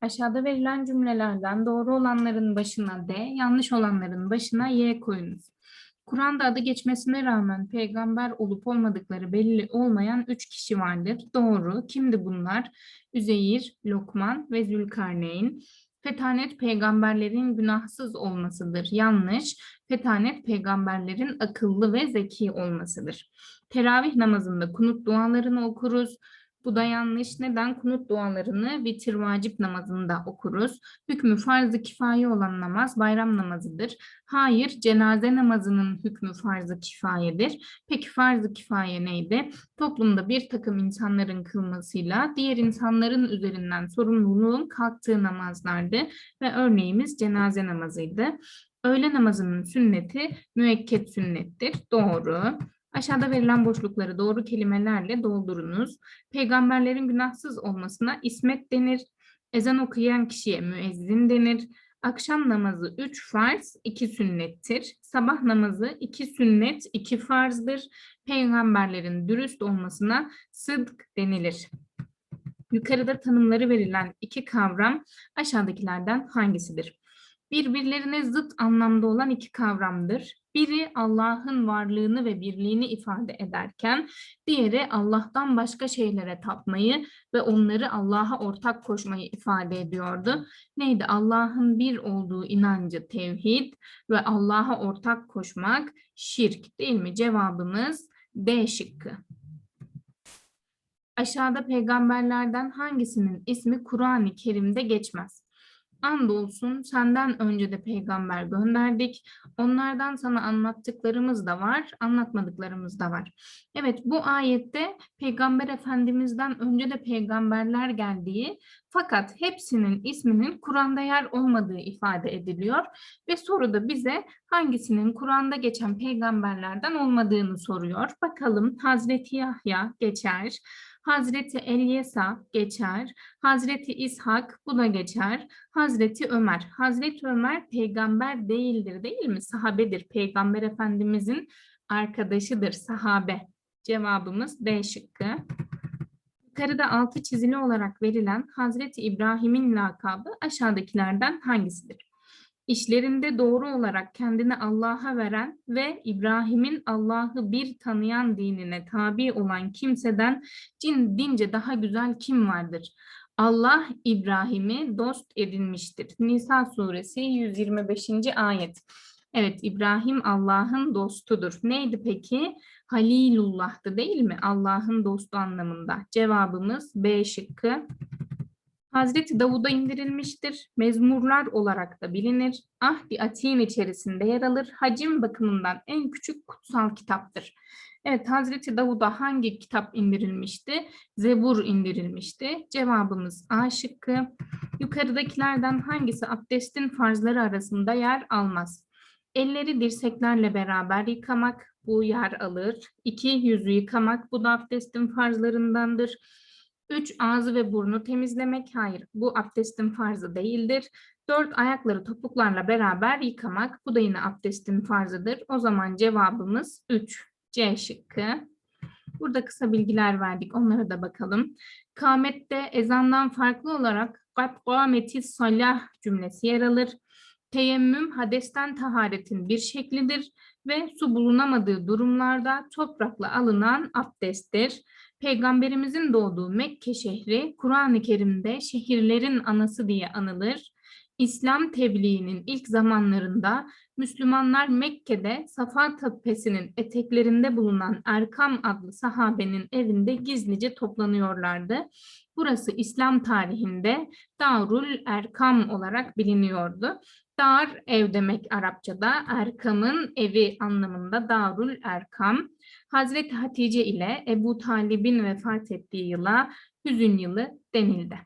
Aşağıda verilen cümlelerden doğru olanların başına D, yanlış olanların başına Y koyunuz. Kur'an'da adı geçmesine rağmen peygamber olup olmadıkları belli olmayan üç kişi vardır. Doğru. Kimdi bunlar? Üzeyir, Lokman ve Zülkarneyn. Fetanet peygamberlerin günahsız olmasıdır. Yanlış. Fetanet peygamberlerin akıllı ve zeki olmasıdır. Teravih namazında kunut dualarını okuruz. Bu da yanlış. Neden? Kunut dualarını vitir vacip namazında okuruz. Hükmü farz-ı kifaye olan namaz bayram namazıdır. Hayır, cenaze namazının hükmü farz-ı kifayedir. Peki farz-ı kifaye neydi? Toplumda bir takım insanların kılmasıyla diğer insanların üzerinden sorumluluğun kalktığı namazlardı ve örneğimiz cenaze namazıydı. Öğle namazının sünneti müekket sünnettir. Doğru. Aşağıda verilen boşlukları doğru kelimelerle doldurunuz. Peygamberlerin günahsız olmasına ismet denir. Ezan okuyan kişiye müezzin denir. Akşam namazı üç farz, iki sünnettir. Sabah namazı iki sünnet, iki farzdır. Peygamberlerin dürüst olmasına sıdk denilir. Yukarıda tanımları verilen iki kavram aşağıdakilerden hangisidir? Birbirlerine zıt anlamda olan iki kavramdır. Biri Allah'ın varlığını ve birliğini ifade ederken, diğeri Allah'tan başka şeylere tapmayı ve onları Allah'a ortak koşmayı ifade ediyordu. Neydi? Allah'ın bir olduğu inancı tevhid ve Allah'a ortak koşmak şirk değil mi? Cevabımız D şıkkı. Aşağıda peygamberlerden hangisinin ismi Kur'an-ı Kerim'de geçmez? Andolsun senden önce de peygamber gönderdik. Onlardan sana anlattıklarımız da var, anlatmadıklarımız da var. Evet bu ayette peygamber efendimizden önce de peygamberler geldiği fakat hepsinin isminin Kur'an'da yer olmadığı ifade ediliyor ve soruda bize hangisinin Kur'an'da geçen peygamberlerden olmadığını soruyor. Bakalım Hazreti Yahya geçer. Hazreti Elyesa geçer. Hazreti İshak bu da geçer. Hazreti Ömer. Hazreti Ömer peygamber değildir değil mi? Sahabedir. Peygamber Efendimizin arkadaşıdır sahabe. Cevabımız D şıkkı. Yukarıda altı çizili olarak verilen Hazreti İbrahim'in lakabı aşağıdakilerden hangisidir? İşlerinde doğru olarak kendini Allah'a veren ve İbrahim'in Allah'ı bir tanıyan dinine tabi olan kimseden cin dince daha güzel kim vardır? Allah İbrahim'i dost edinmiştir. Nisa suresi 125. ayet. Evet İbrahim Allah'ın dostudur. Neydi peki? Halilullah'tı değil mi? Allah'ın dostu anlamında. Cevabımız B şıkkı. Hazreti Davud'a indirilmiştir. Mezmurlar olarak da bilinir. Ahdi Atin içerisinde yer alır. Hacim bakımından en küçük kutsal kitaptır. Evet Hazreti Davud'a hangi kitap indirilmişti? Zebur indirilmişti. Cevabımız A şıkkı. Yukarıdakilerden hangisi abdestin farzları arasında yer almaz? Elleri dirseklerle beraber yıkamak bu yer alır. İki yüzü yıkamak bu da abdestin farzlarındandır. Üç ağzı ve burnu temizlemek hayır bu abdestin farzı değildir. Dört ayakları topuklarla beraber yıkamak bu da yine abdestin farzıdır. O zaman cevabımız 3 C şıkkı. Burada kısa bilgiler verdik onlara da bakalım. Kâmette ezandan farklı olarak kat kâmeti salah cümlesi yer alır. Teyemmüm hadesten taharetin bir şeklidir ve su bulunamadığı durumlarda toprakla alınan abdesttir. Peygamberimizin doğduğu Mekke şehri Kur'an-ı Kerim'de şehirlerin anası diye anılır. İslam tebliğinin ilk zamanlarında Müslümanlar Mekke'de Safa Tepesi'nin eteklerinde bulunan Erkam adlı sahabenin evinde gizlice toplanıyorlardı. Burası İslam tarihinde Darul Erkam olarak biliniyordu. Dar ev demek Arapçada, Erkam'ın evi anlamında Darul Erkam. Hazreti Hatice ile Ebu Talib'in vefat ettiği yıla hüzün yılı denildi.